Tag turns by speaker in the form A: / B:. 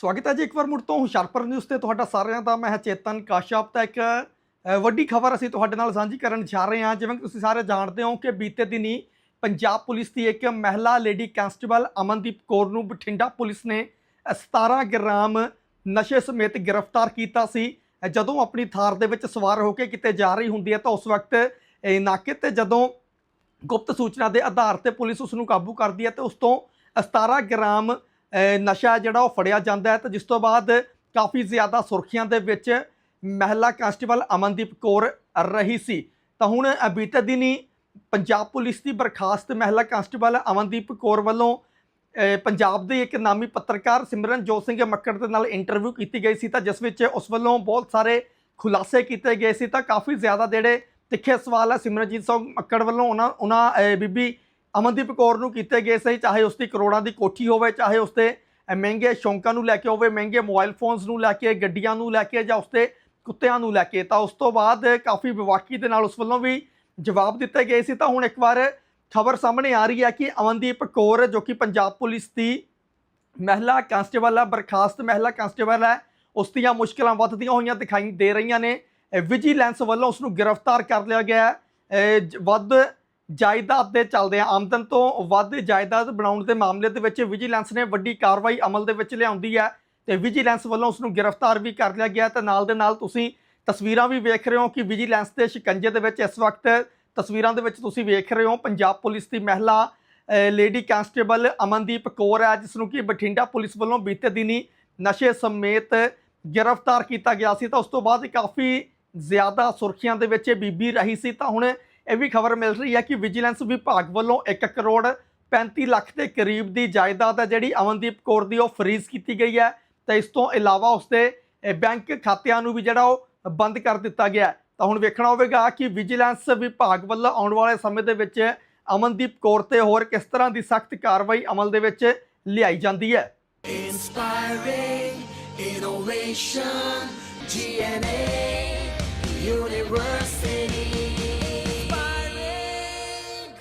A: ਸਵਾਗਤ ਹੈ ਜੀ ਇੱਕ ਵਾਰ ਮੁੜ ਤੋਂ ਹੁਸ਼ਿਆਰਪੁਰ ਨਿਊਜ਼ ਤੇ ਤੁਹਾਡਾ ਸਾਰਿਆਂ ਦਾ। ਮੈਂ ਚੇਤਨ ਕਾਸ਼ਪ ਤਾਂ ਇੱਕ ਵੱਡੀ ਖਬਰ ਅਸੀਂ ਤੁਹਾਡੇ ਨਾਲ ਸਾਂਝੀ ਕਰਨ ਜਾ ਰਹੇ ਹਾਂ। ਜਿਵੇਂ ਕਿ ਤੁਸੀਂ ਸਾਰੇ ਜਾਣਦੇ ਹੋ ਕਿ ਬੀਤੇ ਦਿਨੀ ਪੰਜਾਬ ਪੁਲਿਸ ਦੀ ਇੱਕ ਮਹਿਲਾ ਲੇਡੀ ਕਨਸਟੇਬਲ ਅਮਨਦੀਪ ਕੌਰ ਨੂੰ ਬਠਿੰਡਾ ਪੁਲਿਸ ਨੇ ਅ, 17 ਗ੍ਰਾਮ ਨਸ਼ੇ ਸਮੇਤ ਗ੍ਰਿਫਤਾਰ ਕੀਤਾ ਸੀ। ਜਦੋਂ ਆਪਣੀ ਥਾਰ ਦੇ ਵਿੱਚ ਸਵਾਰ ਹੋ ਕੇ ਕਿਤੇ ਜਾ ਰਹੀ ਹੁੰਦੀ ਹੈ ਤਾਂ ਉਸ ਵਕਤ ਨਾਕੇ ਤੇ ਜਦੋਂ ਗੁਪਤ ਸੂਚਨਾ ਦੇ ਆਧਾਰ ਤੇ ਪੁਲਿਸ ਉਸ ਨੂੰ ਕਾਬੂ ਕਰਦੀ ਹੈ ਤੇ ਉਸ ਤੋਂ 17 ਗ੍ਰਾਮ ਨਸ਼ਾ ਜਿਹੜਾ ਉਹ ਫੜਿਆ ਜਾਂਦਾ ਹੈ ਤੇ ਜਿਸ ਤੋਂ ਬਾਅਦ ਕਾਫੀ ਜ਼ਿਆਦਾ ਸੁਰਖੀਆਂ ਦੇ ਵਿੱਚ ਮਹਿਲਾ ਕਾਂਸਟੇਬਲ ਅਮਨਦੀਪ ਕੌਰ ਰਹੀ ਸੀ। ਤਾਂ ਹੁਣ ਬੀਤੇ ਦਿਨੀ ਪੰਜਾਬ ਪੁਲਿਸ ਦੀ ਬਰਖਾਸਤ ਮਹਿਲਾ ਕਾਂਸਟੇਬਲ ਅਮਨਦੀਪ ਕੌਰ ਵੱਲੋਂ ਪੰਜਾਬ ਦੇ ਇੱਕ ਨਾਮੀ ਪੱਤਰਕਾਰ ਸਿਮਰਨਜੋਤ ਸਿੰਘ ਮੱਕੜ ਦੇ ਨਾਲ ਇੰਟਰਵਿਊ ਕੀਤੀ ਗਈ ਸੀ ਤਾਂ ਜਿਸ ਵਿੱਚ ਉਸ ਵੱਲੋਂ ਬਹੁਤ ਸਾਰੇ ਖੁਲਾਸੇ ਕੀਤੇ ਗਏ ਸੀ ਤਾਂ ਕਾਫੀ ਜ਼ਿਆਦਾ ਜਿਹੜੇ ਤਿੱਖੇ ਸਵਾਲ ਹੈ ਸਿਮਰਨਜੀਤ ਸਿੰਘ ਮੱਕੜ ਵੱਲੋਂ ਉਹਨਾਂ ਉਹਨਾਂ ਬੀਬੀ ਅਮਨਦੀਪ ਕੌਰ ਨੂੰ ਕੀਤੇ ਗਏ ਸਹੀ, ਚਾਹੇ ਉਸ ਦੀ ਕਰੋੜਾਂ ਦੀ ਕੋਠੀ ਹੋਵੇ, ਚਾਹੇ ਉਸ ਦੇ ਮਹਿੰਗੇ ਸ਼ੌਂਕਾਂ ਨੂੰ ਲੈ ਕੇ ਹੋਵੇ, ਮਹਿੰਗੇ ਮੋਬਾਈਲ ਫੋਨਸ ਨੂੰ ਲੈ ਕੇ, ਗੱਡੀਆਂ ਨੂੰ ਲੈ ਕੇ ਜਾਂ ਉਸ ਦੇ ਕੁੱਤਿਆਂ ਨੂੰ ਲੈ ਕੇ, ਤਾਂ ਉਸ ਤੋਂ ਬਾਅਦ ਕਾਫੀ ਵਿਵਾਕੀ ਦੇ ਨਾਲ ਉਸ ਵੱਲੋਂ ਵੀ ਜਵਾਬ ਦਿੱਤੇ ਗਏ ਸੀ। ਤਾਂ ਹੁਣ ਇੱਕ ਵਾਰ ਖਬਰ ਸਾਹਮਣੇ ਆ ਰਹੀ ਹੈ ਕਿ ਅਮਨਦੀਪ ਕੌਰ, ਜੋ ਕਿ ਪੰਜਾਬ ਪੁਲਿਸ ਦੀ ਮਹਿਲਾ ਕਾਂਸਟੇਬਲ ਹੈ, ਬਰਖਾਸਤ ਮਹਿਲਾ ਕਾਂਸਟੇਬਲ ਹੈ ਉਸ ਦੀਆਂ ਮੁਸ਼ਕਲਾਂ ਵੱਧਦੀਆਂ ਹੋਈਆਂ ਦਿਖਾਈ ਦੇ ਰਹੀਆਂ ਨੇ। ਵਿਜੀਲੈਂਸ ਵੱਲੋਂ ਉਸ ਨੂੰ ਗ੍ਰਿਫਤਾਰ ਕਰ ਲਿਆ ਗਿਆ ਹੈ। ਵੱਧ ਜਾਇਦਾਦ ਦੇ ਚੱਲਦੇ ਆ। ਆਮਦਨ ਤੋਂ ਵੱਧ ਜਾਇਦਾਦ ਬਣਾਉਣ ਦੇ ਮਾਮਲੇ ਦੇ ਵਿੱਚ ਵਿਜੀਲੈਂਸ ਨੇ ਵੱਡੀ ਕਾਰਵਾਈ ਅਮਲ ਦੇ ਵਿੱਚ ਲਿਆਉਂਦੀ ਹੈ ਤੇ ਵਿਜੀਲੈਂਸ ਵੱਲੋਂ ਉਸ ਨੂੰ ਗ੍ਰਿਫਤਾਰ ਵੀ ਕਰ ਲਿਆ ਗਿਆ ਤੇ ਨਾਲ ਦੇ ਨਾਲ ਤੁਸੀਂ ਤਸਵੀਰਾਂ ਵੀ ਵੇਖ ਰਹੇ ਹੋ ਕਿ ਵਿਜੀਲੈਂਸ ਦੇ ਸ਼ਿਕੰਜੇ ਦੇ ਵਿੱਚ ਇਸ ਵਕਤ ਤਸਵੀਰਾਂ ਦੇ ਵਿੱਚ ਤੁਸੀਂ ਵੇਖ ਰਹੇ ਹੋ ਪੰਜਾਬ ਪੁਲਿਸ ਦੀ ਮਹਿਲਾ ਲੇਡੀ ਕਾਂਸਟੇਬਲ ਅਮਨਦੀਪ ਕੌਰ ਹੈ, ਜਿਸ ਨੂੰ ਕਿ ਬਠਿੰਡਾ ਪੁਲਿਸ ਵੱਲੋਂ ਬੀਤੇ ਦਿਨੀ ਨਸ਼ੇ ਸਮੇਤ ਗ੍ਰਿਫਤਾਰ ਕੀਤਾ ਗਿਆ ਸੀ। ਤਾਂ ਉਸ ਤੋਂ ਬਾਅਦ ਕਾਫੀ ਜ਼ਿਆਦਾ ਸੁਰਖੀਆਂ ਦੇ ਵਿੱਚ ਇਹ ਬੀਬੀ ਰਹੀ ਸੀ। ਤਾਂ ਹੁਣ ਇਹ ਵੀ ਖਬਰ ਮਿਲ ਰਹੀ ਹੈ ਕਿ ਵਿਜੀਲੈਂਸ ਵਿਭਾਗ ਵੱਲੋਂ 1 ਕਰੋੜ 35 ਲੱਖ ਦੇ ਕਰੀਬ ਦੀ ਜਾਇਦਾਦ ਹੈ ਜਿਹੜੀ ਅਮਨਦੀਪ ਕੌਰ ਦੀ ਉਹ ਫਰੀਜ਼ ਕੀਤੀ ਗਈ ਹੈ ਤੇ ਇਸ ਤੋਂ ਇਲਾਵਾ ਉਸਦੇ ਬੈਂਕ ਖਾਤਿਆਂ ਨੂੰ ਵੀ ਜਿਹੜਾ ਉਹ ਬੰਦ ਕਰ ਦਿੱਤਾ ਗਿਆ ਤਾਂ ਹੁਣ ਵੇਖਣਾ ਹੋਵੇਗਾ ਕਿ ਵਿਜੀਲੈਂਸ ਵਿਭਾਗ ਵੱਲੋਂ ਆਉਣ ਵਾਲੇ ਸਮੇਂ ਦੇ ਵਿੱਚ ਅਮਨਦੀਪ ਕੌਰ ਤੇ ਹੋਰ ਕਿਸ ਤਰ੍ਹਾਂ ਦੀ ਸਖਤ ਕਾਰਵਾਈ ਅਮਲ ਦੇ ਵਿੱਚ ਲਿਆਈ ਜਾਂਦੀ ਹੈ
B: Inspiring innovation, GNA University.